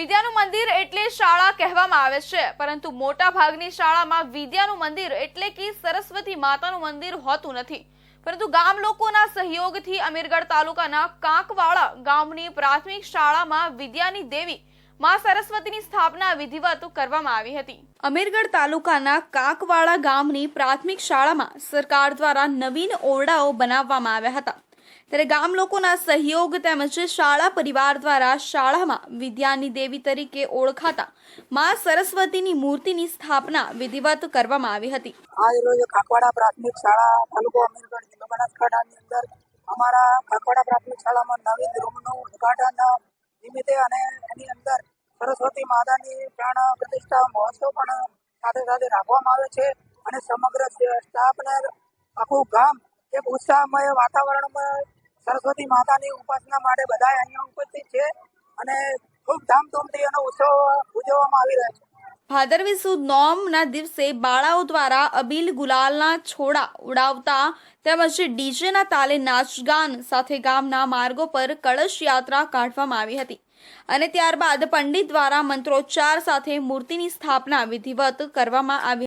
વિદ્યાનું મંદિર એટલે શાળા કહેવામાં આવે છે. પરંતુ મોટા ભાગની શાળામાં વિદ્યાનું મંદિર એટલે કે સરસ્વતી માતાનું મંદિર હોતું નથી. પરંતુ ગામ લોકોના સહયોગથી અમીરગઢ તાલુકાના કાંકવાડા ગામની પ્રાથમિક શાળામાં વિદ્યાની દેવી માં સરસ્વતીની સ્થાપના વિધિવત કરવામાં આવી હતી. અમીરગઢ તાલુકાના કાંકવાડા ગામની પ્રાથમિક શાળામાં સરકાર દ્વારા નવીન ઓરડાઓ બનાવવામાં આવ્યા હતા. ત્યારે ગામ લોકોના સહયોગ તેમજ શાળા પરિવાર દ્વારા શાળામાં વિદ્યાની દેવી તરીકે ઓળખાતા માં સરસ્વતીની મૂર્તિની સ્થાપના વિધિવત કરવામાં આવી હતી. આજ પ્રાથમિક શાળા, તાલુકો અમીરગઢ, જિલ્લો બનાસકાંઠાની અંદર અમારા કાકવાડા પ્રાથમિક શાળામાં નવીન રૂમનું ઉદ્ઘાટન નિમિત્તે અને એની અંદર સરસ્વતી માતાની પ્રાણ પ્રતિષ્ઠા મહોત્સવ પણ સાથે સાથે રાખવામાં આવે છે અને સમગ્ર સ્ટાફને આખું ગામ એક ઉત્સાહમય વાતાવરણમાં સરસ્વતી માતાની ઉપાસના માટે બધા અહીંયા ઉપસ્થિત છે અને ખૂબ ધામધૂમથી એનો ઉત્સવ ઉજવવામાં આવી રહ્યો છે. ભાદરવી સુદ નોમના દિવસે બાળાઓ દ્વારા અબીલ ગુલાલના છોડા ઉડાવતા તેમજ ડીજેના તાલે નાચગાન સાથે ગામના માર્ગો પર કળશ યાત્રા કાઢવામાં આવી હતી. અને ત્યારબાદ પંડિત દ્વારા મંત્રોચ્ચાર સાથે મૂર્તિની સ્થાપના વિધિવત કરવામાં આવી